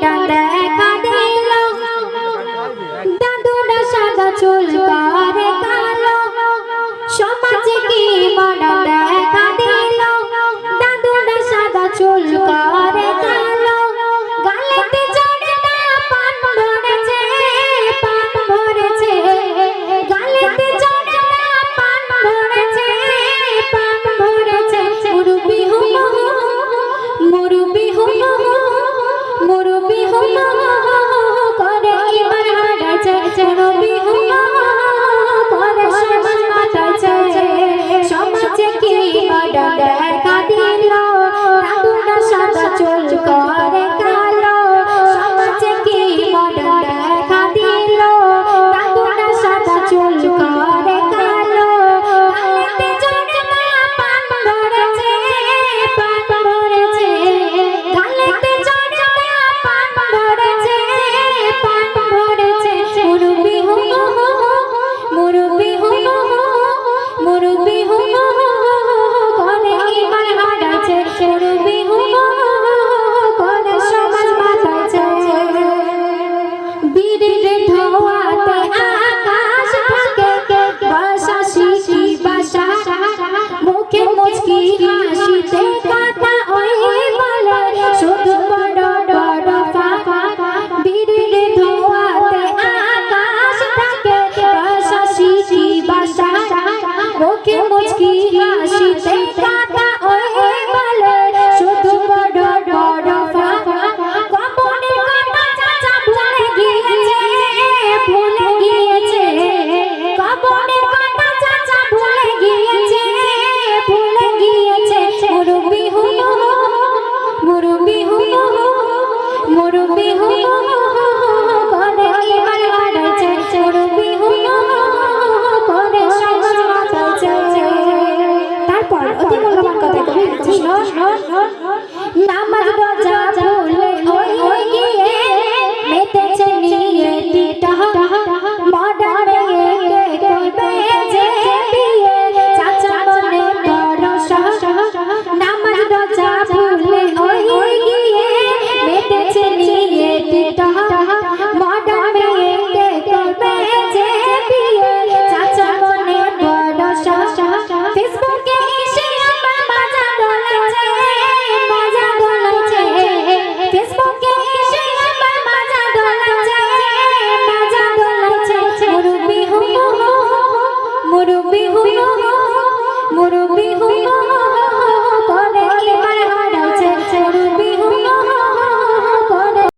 đàn đẻ khóc করবে অতি মূল্যবান কথা কবি কৃষ্ণ নামাজ রোজা ফুল